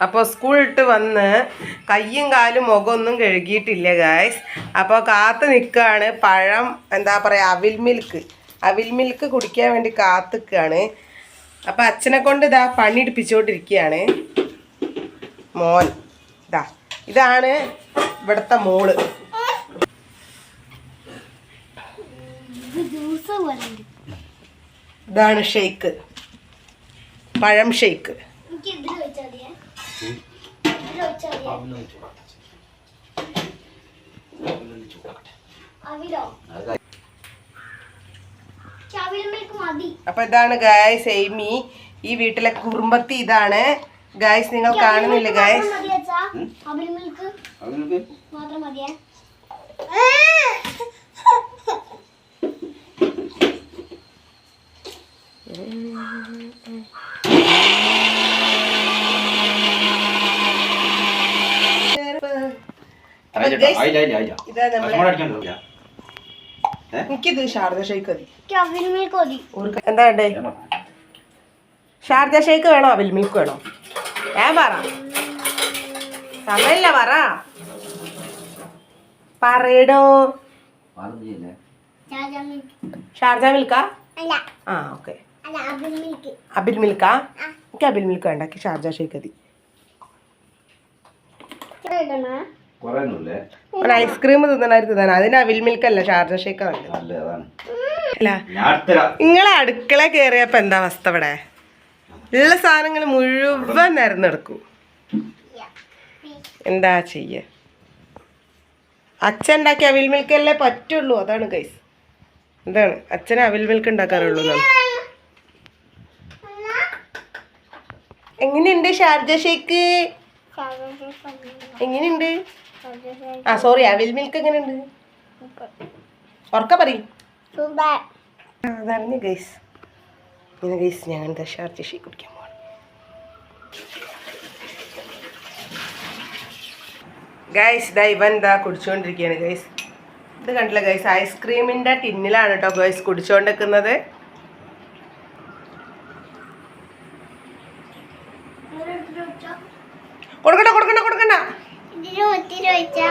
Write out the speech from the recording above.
അപ്പോൾ സ്കൂൾ ഇട്ട് വന്ന് കയ്യും കാലും മുഖമൊന്നും കഴുകിയിട്ടില്ല ഗായ്സ് അപ്പോൾ കാത്ത് നിൽക്കുകയാണ് പഴം എന്താ പറയുക അവിൽ മിൽക്ക് അവിൽ മിൽക്ക് കുടിക്കാൻ വേണ്ടി കാത്ത് നിൽക്കുകയാണ് അപ്പോൾ അച്ഛനെ കൊണ്ട് ഇതാ പണി എടുപ്പിച്ചുകൊണ്ടിരിക്കുകയാണ് മോൻ ഇതാ. ഇതാണ് ഇവിടുത്തെ മോൾ. ഇതാണ് ഷെയ്ക്ക്. പഴം ഷെയ്ക്ക്. അപ്പൊ ഇതാണ് ഗായ്സ് എയ്മി ഈ വീട്ടിലെ കുറുമ്പത്തി ഇതാണ്. ഗായ്സ് നിങ്ങൾ കാണുന്നില്ല ഗായ്സ് മാത്രം എനിക്കിത് ഷാർജ ഷേക്ക് മതി. എന്താ വേണ്ടേ? ഷാർജ വേണോ? അവിൽ മിൽക്ക് വേണോ? ഞാൻ പറ. സമയല്ല പറ. പറയടോ. ഷാർജ മിൽക്കാ ആ? ഓക്കെ. അബിൽ മിൽക്കാ എനിക്ക് അബിൽ മിൽക്ക് വേണ്ട. ഷാർജ ഷേക്ക് മതി. ഐസ്ക്രീം തിന്നണായിരുന്നു തിന്നാൻ. അതിന് അവിൽ ഷാർജ ഷേക്ക് അല്ല നിങ്ങളെ അടുക്കള കയറിയപ്പോ എന്താ അവസ്ഥ ഇവിടെ? ഉള്ള സാധനങ്ങൾ മുഴുവൻ നിരന്നെടുക്കും. എന്താ ചെയ്യ? അച്ഛൻ ഉണ്ടാക്കിയ അവിൽ മിൽക്ക് അല്ലേ പറ്റുള്ളൂ അതാണ് കൈസ് എന്താണ്? അച്ഛന് അവിൽ മിൽക്ക് ഉണ്ടാക്കാറുള്ളൂ എന്നാണ്. എങ്ങനെയുണ്ട് ഷാർജ ഷേക്ക്? എങ്ങനെയുണ്ട്? ആ സോറി അവിൽ മിൽക്ക് എങ്ങനെയുണ്ട്? ഉറക്ക പറയും. അതറിഞ്ഞു ഗൈസ് ഇങ്ങനെ ഗൈസ് ഞാൻ എന്താ ഷീ കുടിക്കാൻ പോകണം ഗൈസ് ഇതാ ഇവൻ ഇതാ കുടിച്ചുകൊണ്ടിരിക്കുകയാണ് ഗൈസ് ഇത് കണ്ടില്ല ഗൈസ് ഐസ്ക്രീമിന്റെ ടിന്നിലാണ് കേട്ടോ ഗൈസ് കുടിച്ചുകൊണ്ടിരിക്കുന്നത് കൊടുക്കണ്ട കൊടുക്കണ്ട കൊടുക്കണ്ട. ഒത്തിരി വെച്ചാ